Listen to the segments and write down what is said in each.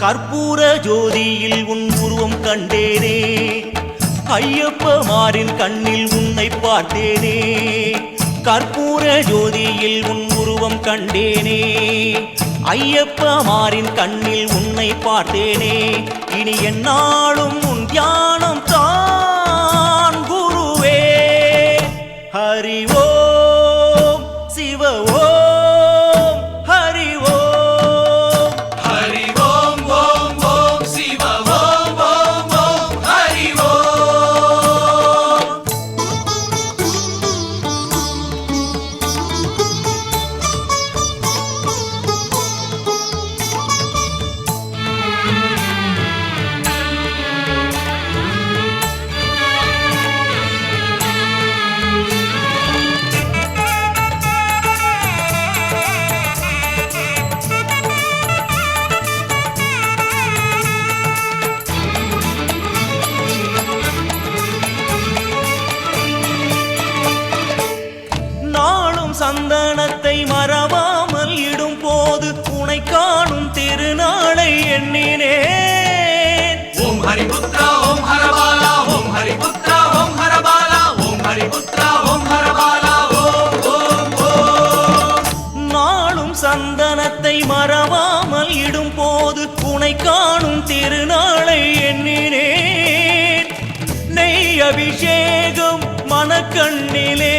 கற்பூர ஜோதியில் உன் உருவம் கண்டேனே. ஐயப்பமாரின் கண்ணில் உன்னை பார்த்தேனே. கற்பூர ஜோதியில் உன் உருவம் கண்டேனே. ஐயப்பமாரின் கண்ணில் உன்னை பார்த்தேனே. இனி என்னாலும் உன் தியானம் தான் குருவே. ஹரிவோ சிவவோ சந்தனத்தை மறவாமல் இடும் போது உனை காணும் திருநாளை எண்ணினேன் ஓம் ஹரிபுத்ரா ஓம் ஹரபாலா ஓம் ஹரிபுத்ரா ஓம் ஹரபாலா ஓம் ஹரிபுத்ரா ஓம் ஹரபாலா ஓம் ஓம் ஓம். நாளும் சந்தனத்தை மறவாமல் இடும் போது உனை காணும் திருநாளை எண்ணினேன் நெய் அபிஷேகம் மனக்கண்ணிலே.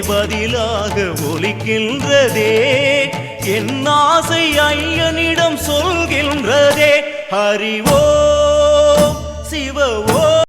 பதிலாக ஒலிக்கின்றதே. என் ஆசை ஐயனிடம் சொல்கின்றதே. ஹரிவோ சிவவோ